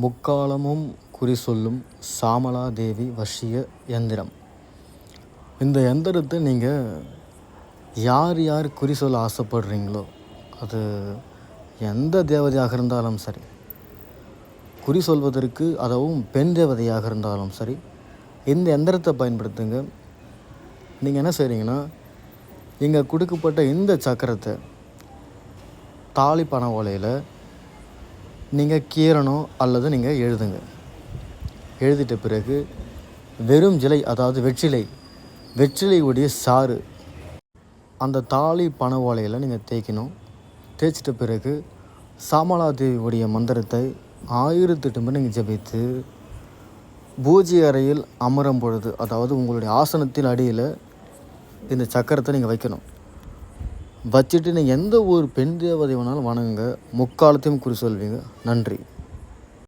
முக்காலமும் குறி சொல்லும் சாமலா தேவி எந்திரம். இந்த எந்திரத்தை நீங்கள் யார் யார் குறி சொல்ல ஆசைப்படுறீங்களோ அது எந்த தேவதையாக இருந்தாலும் சரி குறி சொல்வதற்கு அதுவும் பெண் தேவதையாக இருந்தாலும் சரி இந்த எந்திரத்தை பயன்படுத்துங்க. நீங்கள் என்ன செய்கிறீங்கன்னா இங்கே கொடுக்கப்பட்ட இந்த சக்கரத்தை தாலி பண ஓலையில் நீங்கள் கீறணும் அல்லது நீங்கள் எழுதுங்க. எழுதிட்ட பிறகு வெறும் ஜிலை அதாவது வெற்றிலை வெற்றிலையுடைய சாறு அந்த தாலி பண ஓலையில் நீங்கள் தேய்க்கணும். தேய்ச்சிட்ட பிறகு சாமலா தேவியுடைய மந்திரத்தை ஆயிரத்தெட்டு முறை நீங்கள் ஜபித்து பூஜை அறையில் அமரும் பொழுது அதாவது உங்களுடைய ஆசனத்தின் அடியில் இந்த சக்கரத்தை நீங்கள் வைக்கணும். வச்சுட்டு நீங்கள் எந்த ஒரு பெண் தேவதை வேணாலும் வணங்குங்க. முக்காலத்தையும் குறி சொல்வீங்க. நன்றி.